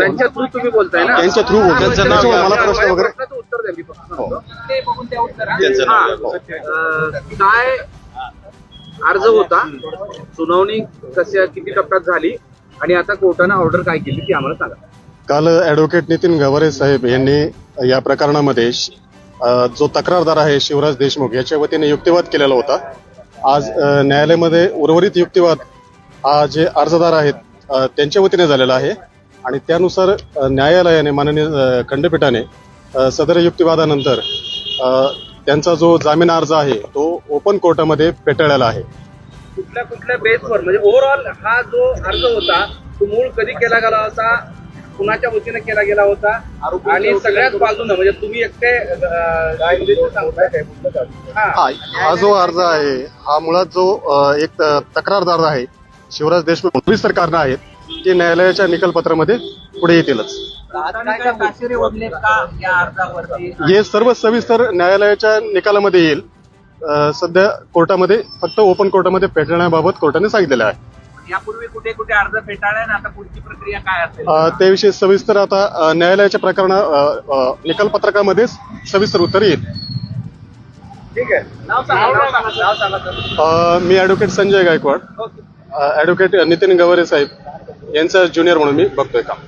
त्यांच्या थ्रू तुम्ही बोलताय ना? त्यांच्या बोलतोय. त्यांचं नाव मला. प्रश्न वगैरे- प्रश्नाचं उत्तर द्या मी फक्त सांगतो. त्यांचं हा. नाव घ्या. अं, काय अर्ज होता? सुनावणी कशा किती टप्प्यात झाली? आणि आता कोर्टानं ऑर्डर काय केली ती आम्हाला सांगा. काल ॲडव्होकेट नितीन गवारे साहेब यांनी या प्रकरणामध्ये श- अ, जो तक्रारदार आहे शिवराज देशमुख याच्या वतीने युक्तिवाद केलेला होता. आज अ, न्यायालयामध्ये उर्वरित युक्तिवाद हा जे अर्जदार आहेत अ, त्यांच्या वतीने झालेला आहे. आणि त्यानुसार न्यायालयाने माननीय खंडपीठाने सदर युक्तिवादानंतर त्यांचा जो जामीन अर्ज आहे तो ओपन कोर्टामध्ये फेटाळलेला आहे. कुठल्या कुठल्या बेसवर म्हणजे ओव्हरऑल हा जो अर्ज होता तो मूळ कधी केला गेला होता कुणाच्या वतीने केला गेला होता आणि सगळ्याच बाजूनं म्हणजे तुम्ही एकटे हा. हा हा जो अर्ज आहे हा मुळात जो एक तक्रारदार आहे शिवराज देशमुख. सरकारनं आहेत. ते न्यायालयाच्या निकालपत्रामध्ये पुढे येतीलच. हे सर्व सविस्तर न्यायालयाच्या निकालामध्ये येईल. सध्या कोर्टामध्ये फक्त ओपन कोर्टामध्ये फेटाळण्याबाबत कोर्टाने सांगितलेलं आहे. यापूर्वी कुठे कुठे अर्ज फेटाळले आता पुढची प्रक्रिया काय असेल? त्याविषयी सविस्तर आता न्यायालयाच्या प्रकरणा अ, निकालपत्रकामध्येच सविस्तर उत्तर येईल. ठीक आहे. मी ॲडव्होकेट संजय गायकवाड. ॲडव्होकेट नितीन गवारे साहेब. यांचं ज्युनियर म्हणून मी बघतोय काम.